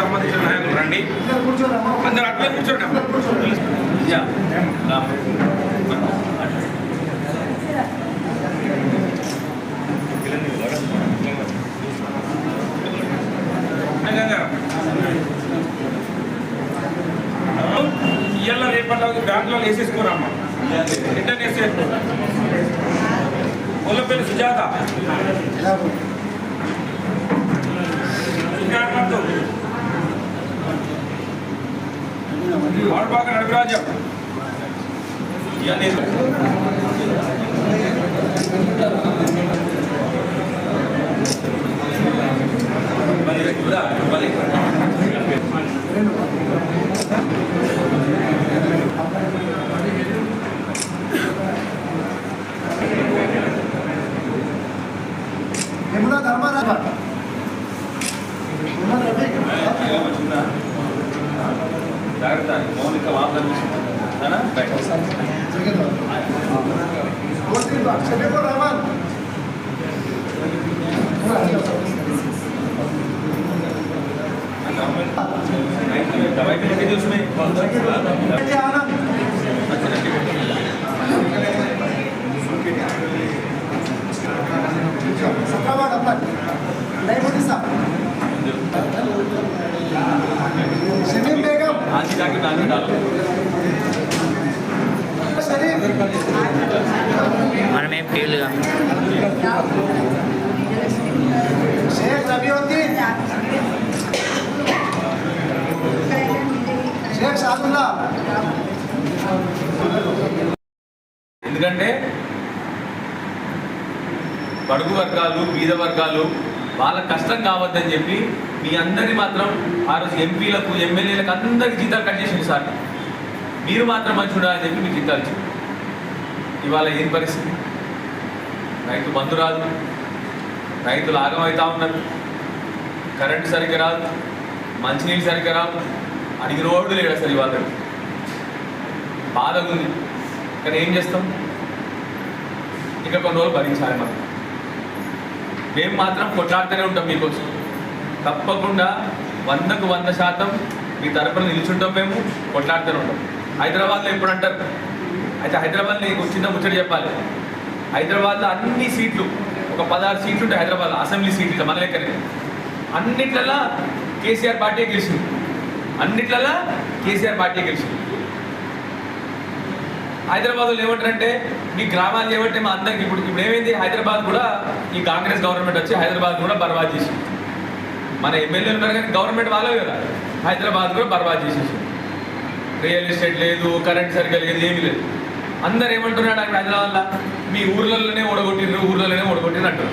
సంబంధించిన నాయకులు రండి. అందరు అట్లే కూర్చోండి ఇవాళ రేపట్లో బ్యాంకులో వేసేసుకోరమ్మా రిటర్న్ వేసేసుకో పేరు సుజాత. సుజాత నడకరాజం ఇవన్నీ యమునా ధర్మరాజ జాగ్రత్త మౌలిక వాదన బయట షబీబుర్ రహమాన్ दवाई भी लगी थी उसमें नंबर नहीं मोदी साहब शमीम बेगम आज जाके बाद में डालो और मैं फेल गया शेख रबीउद्दीन शेख सादुल्ला ఎందుకంటే బడుగు వర్గాలు బీద వర్గాలు వాళ్ళ కష్టం కావద్దని చెప్పి మీ అందరి మాత్రం ఆ రోజు ఎంపీలకు ఎమ్మెల్యేలకు అందరికి జీతాలు కట్ చేసింది సార్. మీరు మాత్రం మంచి ఉండాలని చెప్పి మీకు జీతాలు ఇచ్చింది ఇవాళ ఏం పరిస్థితి? రైతు బంధు రాదు. రైతులు ఆగమవుతా ఉన్నారు. కరెంటు సరిగ్గా రాదు. మంచినీళ్ళు సరిగ్గా రాదు అడిగి రోడ్డు లేడు అసలు ఇవాళ. బాధ ఉంది కానీ ఏం చేస్తాం? ఇంకా కొన్ని రోజులు భరించాలి మనం. మేము మాత్రం కొట్లాడుతూనే ఉంటాం మీకోసం. తప్పకుండా వందకు వంద శాతం మీ తరపున నిలుచుంటాం మేము కొట్లాడుతూనే ఉంటాం. హైదరాబాద్లో ఎప్పుడు అంటారు? అయితే హైదరాబాద్లో నీకు చిన్న ముచ్చట చెప్పాలి. హైదరాబాద్లో అన్ని సీట్లు ఒక పదహారు సీట్లు ఉంటాయి హైదరాబాద్లో అసెంబ్లీ సీట్లు మన లెక్కనే. అన్నిట్లలా కేసీఆర్ పార్టీ గెలిచింది. అన్నిట్లలా కేసీఆర్ పార్టీ గెలిచింది. హైదరాబాద్లో ఏమంటారంటే మీ గ్రామాలు ఏమంటే మా అందరికి ఇప్పుడు ఇప్పుడు ఏమైంది? హైదరాబాద్ కూడా ఈ కాంగ్రెస్ గవర్నమెంట్ వచ్చి హైదరాబాద్ కూడా బర్బాద్ చేసింది. మన ఎమ్మెల్యేలు ఉన్నారు కానీ గవర్నమెంట్ వాళ్ళే కదా. హైదరాబాద్ కూడా బర్బాద్ చేసేసి. రియల్ ఎస్టేట్ లేదు కరెంట్ సరిగ్గా లేదు ఏమీ లేదు. అందరు ఏమంటున్నాడు అక్కడ హైదరాబాద్లో? మీ ఊర్లలోనే ఓడగొట్టిర్రు ఊర్లలోనే ఓడగొట్టిర్రు అంటారు.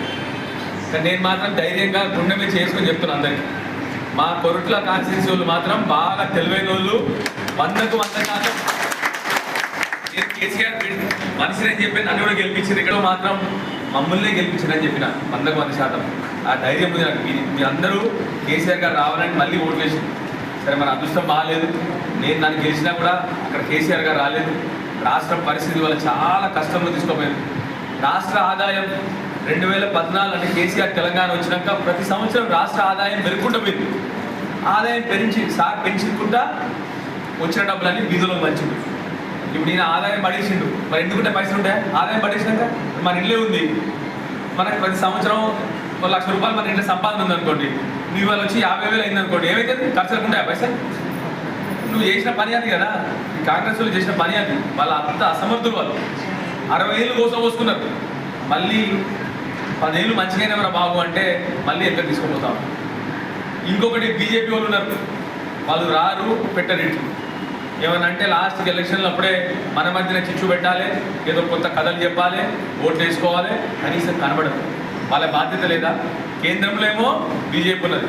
కానీ నేను మాత్రం ధైర్యంగా గుండె మీద చేసుకొని చెప్తున్నాను అందరికి. మా కొరుట్ల కాన్స్టిట్యూన్సీ వాళ్ళు మాత్రం బాగా తెలివైన వాళ్ళు. వందకు వంద శాతం నేను కేసీఆర్ మనిషిని అని చెప్పి నన్ను కూడా గెలిపించింది? ఇక్కడ మాత్రం మమ్మల్నే గెలిపించిందని చెప్పిన వందకు వంద శాతం. ఆ ధైర్యం ఉంది నాకు. మీ- మీ అందరూ కేసీఆర్ గారు రావాలని మళ్ళీ ఓటు వేసింది సరే మన అదృష్టం బాగాలేదు నేను నన్ను గెలిచినా కూడా అక్కడ కేసీఆర్ గారు రాలేదు. రాష్ట్ర పరిస్థితి వల్ల చాలా కష్టంలో తీసుకోపోయింది. రాష్ట్ర ఆదాయం రెండు వేల పద్నాలుగు అంటే కేసీఆర్ తెలంగాణ వచ్చినాక ప్రతి సంవత్సరం రాష్ట్ర ఆదాయం పెరుగుకుంటూ పోయింది. ఆదాయం పెంచి సార్ పెంచుకుంటా వచ్చిన డబ్బులన్నీ వీధిలో మంచిది ఇప్పుడు ఈయన ఆదాయం పడేసిండు. మరి ఎందుకుంటే పైసలు ఉంటాయి ఆదాయం పడేసినాక మన ఇల్లే ఉంది. మనకు ప్రతి సంవత్సరం ఒక లక్ష రూపాయలు మన ఇంట్లో సంపాదన ఉంది అనుకోండి. నువ్వు ఇవాళ వచ్చి యాభై వేలు అయింది అనుకోండి. ఏమైతే ఖర్చులకు ఉంటాయి పైసలు? నువ్వు చేసిన పని అది కదా. కాంగ్రెస్ వాళ్ళు చేసిన పని అది. వాళ్ళ అంత అసమర్థులు వాళ్ళు. అరవై ఏళ్ళు కోసం పోసుకున్నారు. మళ్ళీ పదేళ్ళు మంచిగానే మన బాబు అంటే మళ్ళీ ఎక్కడ తీసుకుపోతాం ఇంకొకటి బీజేపీ వాళ్ళు ఉన్నారు. వాళ్ళు రారు పెట్టరు ఏమన్నా అంటే లాస్ట్కి ఎలక్షన్లు అప్పుడే మన మధ్యన చిచ్చు పెట్టాలి ఏదో కొత్త కథలు చెప్పాలి ఓట్లు వేసుకోవాలి కనీసం కనబడదు. వాళ్ళ బాధ్యత లేదా? కేంద్రంలో ఏమో బీజేపీ ఉన్నది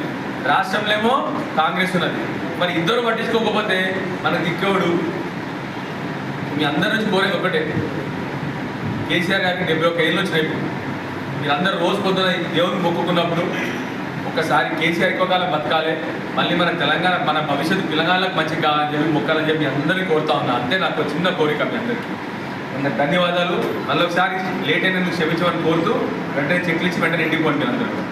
రాష్ట్రంలో ఏమో కాంగ్రెస్ ఉన్నది. మరి ఇద్దరు పట్టించుకోకపోతే మనకు దిక్కేవాడు? మీ అందరి నుంచి కోరేది ఒకటే. కేసీఆర్ గారికి డెబ్బై ఒక్క ఏళ్ళు వచ్చినాయి. మీరందరూ రోజు పొద్దున దేవుని మొక్కుకున్నప్పుడు ఒక్కసారి కేసీఆర్ ఎక్కువ కాలం బతకాలి. మళ్ళీ మన తెలంగాణ మన భవిష్యత్తు తెలంగాణలకు మంచి కావాలని చెప్పి మొక్కాలని చెప్పి అందరినీ కోరుతా ఉన్నా. అంతే నాకు చిన్న కోరిక మీ అందరికీ. ఇంకా ధన్యవాదాలు. మళ్ళీ ఒకసారి లేట్ అయినందుకు క్షమించమని కోరుతూ వెంటనే చెక్లిచ్చి వెంటనే ఇంటికి పోండి అందరూ.